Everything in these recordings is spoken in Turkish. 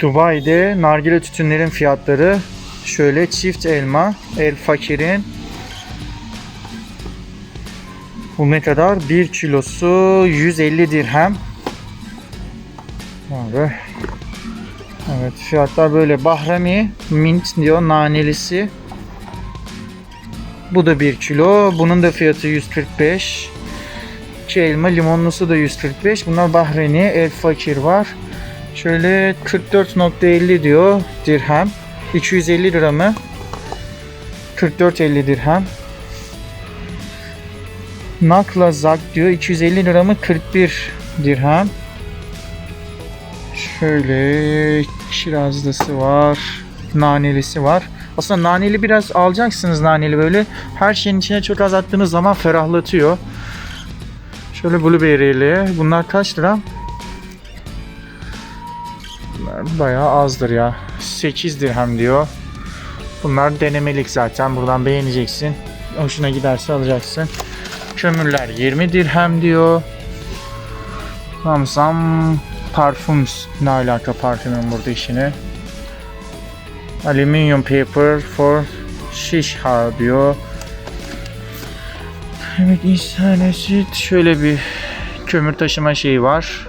Dubai'de nargile tütünlerin fiyatları şöyle çift elma El Fakir'in bu ne kadar? 1 kilosu 150 dirhem. Abi. Evet fiyatlar böyle. Bahrami mint diyor nanelisi. Bu da 1 kilo. Bunun da fiyatı 145. İki elma limonlusu da 145. Bunlar Bahreyn'i. El Fakir var. Şöyle 44.50 diyor dirhem. 250 lira mı? 44.50 dirhem. Nakla Zak diyor 250 lira mı? 41 dirhem. Şöyle kirazlısı var. Nanelisi var. Aslında naneli biraz alacaksınız naneli böyle. Her şeyin içine çok az attığınız zaman ferahlatıyor. Şöyle blueberry'li. Bunlar kaç lira? Bayağı azdır ya. 8 dirhem diyor. Bunlar denemelik zaten. Buradan beğeneceksin. Hoşuna giderse alacaksın. Kömürler 20 dirhem diyor. Samsam parfums. Ne alaka parfümün burada işine? Aluminium paper for şişha diyor. Evet insanesi şöyle bir kömür taşıma şeyi var.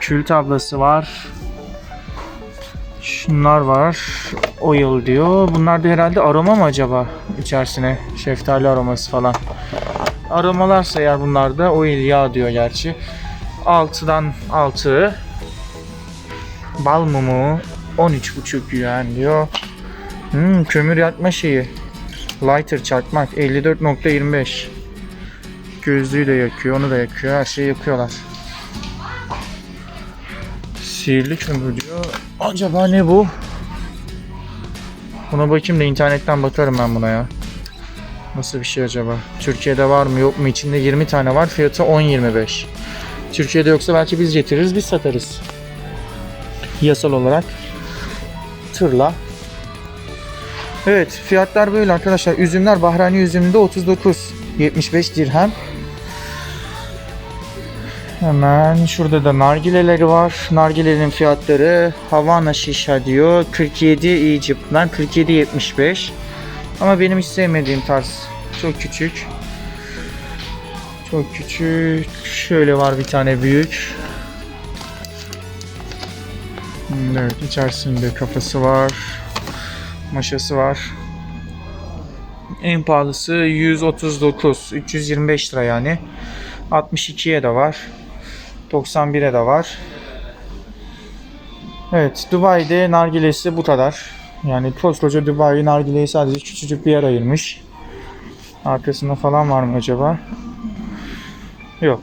Kül tablası var. Şunlar var. Oil diyor. Bunlar da herhalde aroma mı acaba içerisine? Şeftali aroması falan. Aromalarsa eğer bunlar da oil yağ diyor gerçi. 6'dan 6 bal mumu 13,5 yuan diyor. Hmm, kömür yakma şeyi. Lighter çakmak 54.25. Gözlüğü de yakıyor, onu da yakıyor. Her şeyi yakıyorlar. Sihirli kömür diyor. Acaba ne bu? Buna bakayım da internetten bakarım ben buna ya. Nasıl bir şey acaba? Türkiye'de var mı yok mu? İçinde 20 tane var. Fiyatı 10.25. Türkiye'de yoksa belki biz getiririz, biz satarız. Yasal olarak. Tırla. Evet, fiyatlar böyle arkadaşlar. Üzümler Bahrani üzümünde 39 75 dirhem. Hemen şurada da nargileleri var. Nargilelerin fiyatları Havana şişa diyor. 47 Egypt'den 47.75. Ama benim hiç sevmediğim tarz. Çok küçük. Çok küçük. Şöyle var bir tane büyük. Evet içerisinde kafası var. Maşası var. En pahalısı 139. 325 lira yani. 62'ye de var. 91'e de var. Evet Dubai'de nargilesi bu kadar. Yani koskoca Dubai nargileyi sadece küçücük bir yer ayırmış. Arkasında falan var mı acaba? Yok.